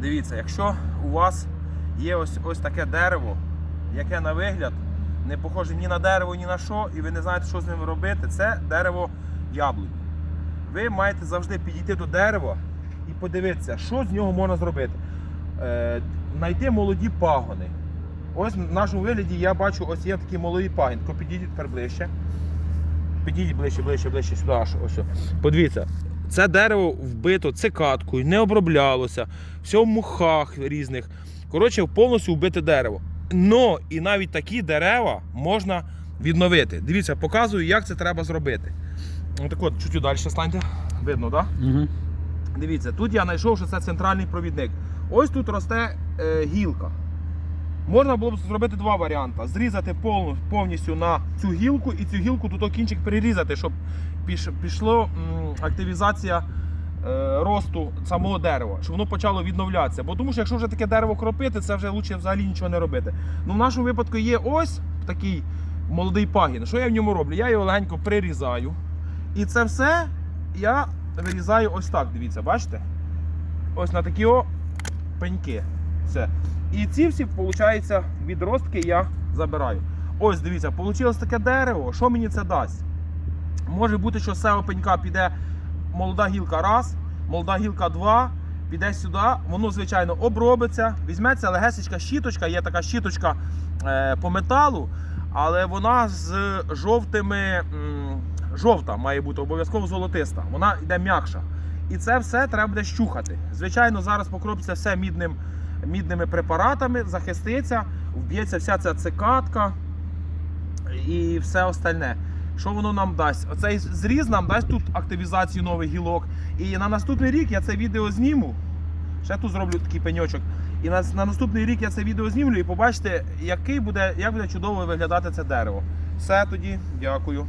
Дивіться, якщо у вас є ось, ось таке дерево, яке на вигляд не похоже ні на дерево, ні на що, і ви не знаєте, що з ним робити, це дерево яблунь. Ви маєте завжди підійти до дерева і подивитися, що з нього можна зробити. Е, знайти молоді пагони. Ось в нашому вигляді я бачу, ось є такі молоді. Тако підійдіть тепер ближче. Підійдіть ближче, ближче, ближче сюди. Аж, ось. Подивіться, це дерево вбито цикаткою, не оброблялося, все в мухах різних. Коротше, повністю вбите дерево. Но і навіть такі дерева можна відновити. Дивіться, показую, як це треба зробити. Отак от, чуть далі станьте. Видно, так? Да? Угу. Дивіться, тут я знайшов, що це центральний провідник. Ось тут росте е, гілка. Можна було б зробити два варіанти: зрізати повністю на цю гілку і цю гілку тут кінчик перерізати, щоб піш, пішло м, активізація е, росту самого дерева, щоб воно почало відновлятися. Бо тому що якщо вже таке дерево кропити, це вже краще взагалі нічого не робити. Ну, в нашому випадку є ось такий молодий пагін. Що я в ньому роблю? Я його легенько прирізаю. І це все я вирізаю ось так. Дивіться, бачите? Ось на такі о пеньки. Все. І ці всі, виходить, відростки я забираю. Ось, дивіться, вийшло таке дерево. Що мені це дасть? Може бути, що з цього пенька піде молода гілка раз, молода гілка два, піде сюди, воно, звичайно, обробиться, візьметься легесечка щіточка, є така щіточка е, по металу, але вона з жовтими. жовта має бути обов'язково золотиста. Вона йде м'якша. І це все треба буде щухати. Звичайно, зараз покропиться все мідним, мідними препаратами, захиститься, вб'ється вся ця цикатка і все остальне. Що воно нам дасть? Оцей зріз нам дасть тут активізацію нових гілок. І на наступний рік я це відео зніму. Ще тут зроблю такий пеньочок. І на, на наступний рік я це відео знімлю і побачите, який буде, як буде чудово виглядати це дерево. Все тоді, дякую.